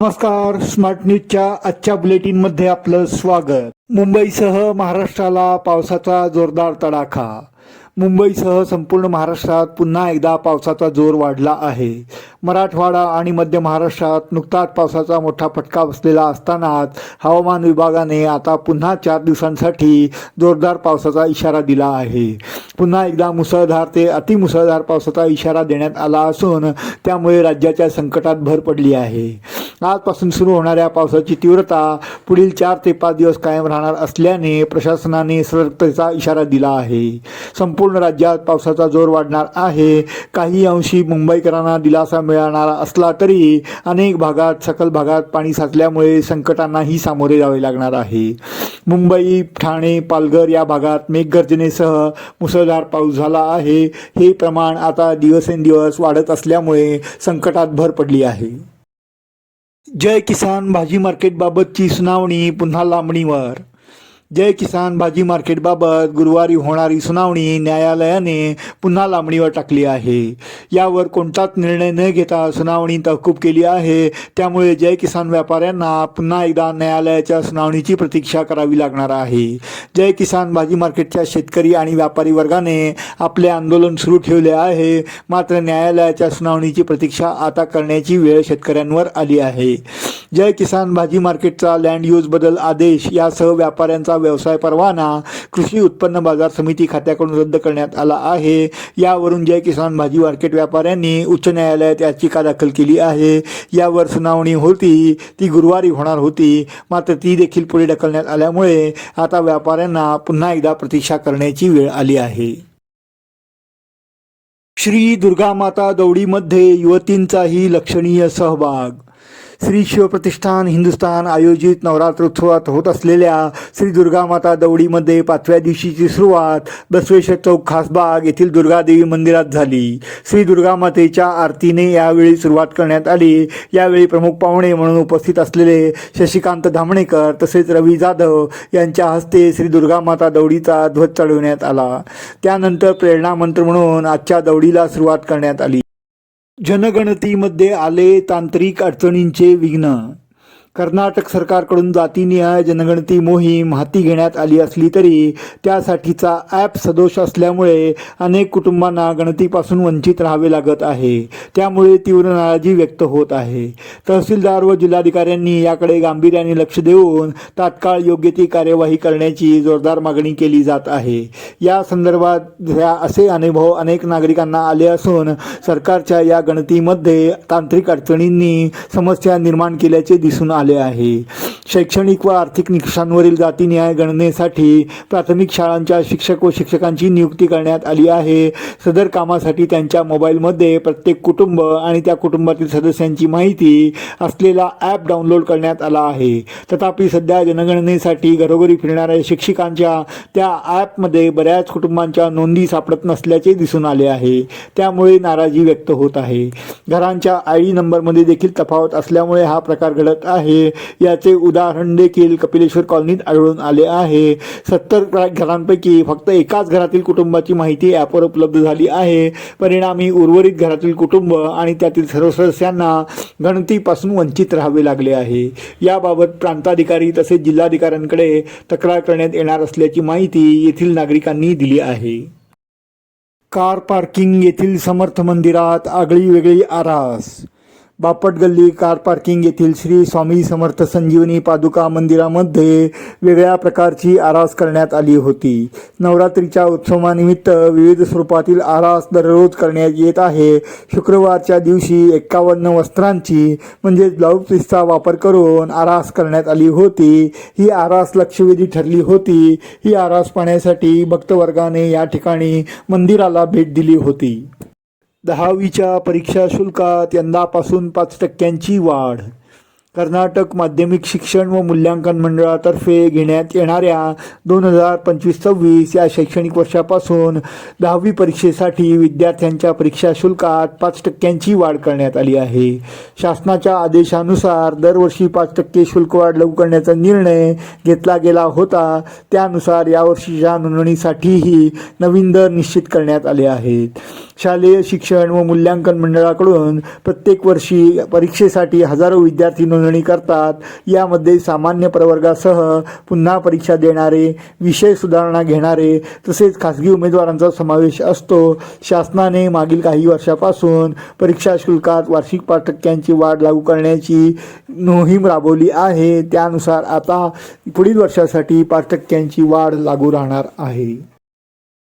नमस्कार स्मार्ट न्यूजच्या आजच्या बुलेटिनमध्ये आपलं स्वागत. मुंबईसह महाराष्ट्राला पावसाचा जोरदार तडाखा. मुंबईसह संपूर्ण महाराष्ट्रात पुन्हा एकदा पावसाचा जोर वाढला आहे. मराठवाडा आणि मध्य महाराष्ट्रात नुकताच पावसाचा मोठा फटका बसलेला असतानाच हवामान विभागाने आता पुन्हा चार दिवसांसाठी जोरदार पावसाचा इशारा दिला आहे. पुन्हा एकदा मुसळधार ते अतिमुसळधार पावसाचा इशारा देण्यात आला असून त्यामुळे राज्याच्या संकटात भर पडली आहे. आजपासून सुरू होणाऱ्या पावसाची तीव्रता पुढील चार ते पाच दिवस कायम राहणार असल्याने प्रशासनाने सतर्कतेचा इशारा दिला आहे. संपूर्ण राज्यात पावसाचा जोर वाढणार आहे. काही अंशी मुंबईकरांना दिलासा मिळणारा असला तरी अनेक भागात सकल भागात पाणी साचल्यामुळे संकटांनाही सामोरे जावे लागणार आहे. मुंबई ठाणे पालघर या भागात मेघगर्जनेसह मुसळधार पाऊस झाला आहे. हे प्रमाण आता दिवसेंदिवस वाढत असल्यामुळे संकटात भर पडली आहे. जय किसान भाजी मार्केटबाबतची सुनावणी पुन्हा लांबणीवर. जय किसान भाजी मार्केटबाबत गुरुवारी होणारी सुनावणी न्यायालयाने पुन्हा लांबणीवर टाकली आहे. यावर कोणताच निर्णय न घेता सुनावणी तहकूब केली आहे. त्यामुळे जय किसान व्यापाऱ्यांना पुन्हा एकदा न्यायालयाच्या सुनावणीची प्रतीक्षा करावी लागणार आहे. जय किसान भाजी मार्केटच्या शेतकरी आणि व्यापारी वर्गाने आपले आंदोलन सुरू ठेवले आहे. मात्र न्यायालयाच्या सुनावणीची प्रतीक्षा आता करण्याची वेळ शेतकऱ्यांवर आली आहे. जय किसान भाजी मार्केटचा लँड यूज बदल आदेश यासह व्यापाऱ्यांचा व्यवसाय परवाना कृषी उत्पन्न बाजार समिती खात्याकडून रद्द करण्यात आला आहे. यावरून जय किसान भाजी मार्केट व्यापाऱ्यांनी उच्च न्यायालयात याचिका दाखल केली आहे. यावर सुनावणी होती ती गुरुवारी होणार होती. मात्र ती देखील पुढे ढकलण्यात आल्यामुळे आता व्यापाऱ्यांना पुन्हा एकदा प्रतीक्षा करण्याची वेळ आली आहे. श्री दुर्गामाता दौडीमध्ये युवतींचाही लक्षणीय सहभाग श्री शिवप्रतिष्ठान हिंदुस्थान आयोजित नवरात्रोत्सवात होत असलेल्या श्री दुर्गामाता दौडीमध्ये पाचव्या दिवशीची सुरुवात बसवेश्वर चौक खासबाग येथील दुर्गादेवी मंदिरात झाली. श्री दुर्गामातेच्या आरतीने यावेळी सुरुवात करण्यात आली. यावेळी प्रमुख पाहुणे म्हणून उपस्थित असलेले शशिकांत धामणेकर तसेच रवी जाधव यांच्या हस्ते श्री दुर्गामाता दौडीचा ध्वज चढवण्यात आला. त्यानंतर प्रेरणा मंत्र म्हणून आजच्या दौडीला सुरुवात करण्यात आली. जनगणतीमध्ये आले तांत्रिक अडचणींचे विघ्न. कर्नाटक सरकारकडून जातीनिहाय जनगणती मोहीम हाती घेण्यात आली असली तरी त्यासाठीचा ॲप सदोष असल्यामुळे अनेक कुटुंबांना गणतीपासून वंचित राहावे लागत आहे. त्यामुळे तीव्र नाराजी व्यक्त होत आहे. तहसीलदार व जिल्हाधिकाऱ्यांनी याकडे गांभीर्याने लक्ष देऊन तात्काळ योग्य ती कार्यवाही करण्याची जोरदार मागणी केली जात आहे. या संदर्भात ह्या असे अनुभव अनेक नागरिकांना आले असून सरकारच्या या गणतीमध्ये तांत्रिक अडचणींनी समस्या निर्माण केल्याचे दिसून आले आहे. शैक्षणिक व आर्थिक निकषांवरील जातीन्याय गणनेसाठी प्राथमिक शाळांच्या शिक्षक व शिक्षकांची नियुक्ती करण्यात आली आहे. सदर कामासाठी त्यांच्या मोबाईलमध्ये प्रत्येक कुटुंब आणि त्या कुटुंबातील सदस्यांची माहिती असलेला ॲप डाउनलोड करण्यात आला आहे. तथापि सध्या जनगणनेसाठी घरोघरी फिरणाऱ्या शिक्षकांच्या त्या ॲपमध्ये बऱ्याच कुटुंबांच्या नोंदी सापडत नसल्याचे दिसून आले आहे. त्यामुळे नाराजी व्यक्त होत आहे. घरांच्या आय डी नंबरमध्ये देखील तफावत असल्यामुळे हा प्रकार घडत आहे. याचे उदाहरण देखील कपिलेश्वर कॉलनीत आढळून आले आहे. सत्तर घरांपैकी फक्त एकाच घरातील कुटुंबाची माहिती ॲपवर उपलब्ध झाली आहे. परिणामी उर्वरित घरातील कुटुंब आणि त्यातील सर्व सदस्यांना गणतीपासून वंचित राहावे लागले आहे. याबाबत प्रांताधिकारी तसेच जिल्हाधिकाऱ्यांकडे तक्रार करण्यात येणार असल्याची माहिती येथील नागरिकांनी दिली आहे. कार पार्किंग येथील समर्थ मंदिरात आगळी वेगळी आरास बापट गल्ली कार पार्किंग येथील श्री स्वामी समर्थ संजीवनी पादुका मंदिरामध्ये वेगळ्या प्रकारची आरास करण्यात आली होती. नवरात्रीच्या उत्सवानिमित्त विविध स्वरूपातील आरास दररोज करण्यात येत आहे. शुक्रवारच्या दिवशी एक्कावन्न वस्त्रांची म्हणजेच ब्लाऊज पीसचा वापर करून आरास करण्यात आली होती. ही आरास लक्षवेधी ठरली होती. ही आरास पाहण्यासाठी भक्तवर्गाने या ठिकाणी मंदिराला भेट दिली होती. दहावीच्या परीक्षा शुल्कात यंदापासून पाच टक्क्यांची वाढ. कर्नाटक माध्यमिक शिक्षण व मूल्यांकन मंडळातर्फे घेण्यात येणाऱ्या दोन हजार पंचवीस सव्वीस या शैक्षणिक वर्षापासून दहावी परीक्षेसाठी विद्यार्थ्यांच्या परीक्षा शुल्कात पाच टक्क्यांची वाढ करण्यात आली आहे. शासनाच्या आदेशानुसार दरवर्षी पाच टक्के शुल्क वाढ लागू करण्याचा निर्णय घेतला गेला होता. त्यानुसार यावर्षीच्या नोंदणीसाठीही नवीन दर निश्चित करण्यात आले आहेत. शालेय शिक्षण व मूल्यांकन मंडळाकडून प्रत्येक वर्षी परीक्षेसाठी हजारो विद्यार्थी नोंदणी करतात. यामध्ये सामान्य प्रवर्गासह पुन्हा परीक्षा देणारे विषय सुधारणा घेणारे तसेच खासगी उमेदवारांचा समावेश असतो. शासनाने मागील काही वर्षापासून परीक्षा शुल्कात वार्षिक पाच टक्क्यांची वाढ लागू करण्याची मोहीम राबवली आहे. त्यानुसार आता पुढील वर्षासाठी पाच टक्क्यांची वाढ लागू राहणार आहे.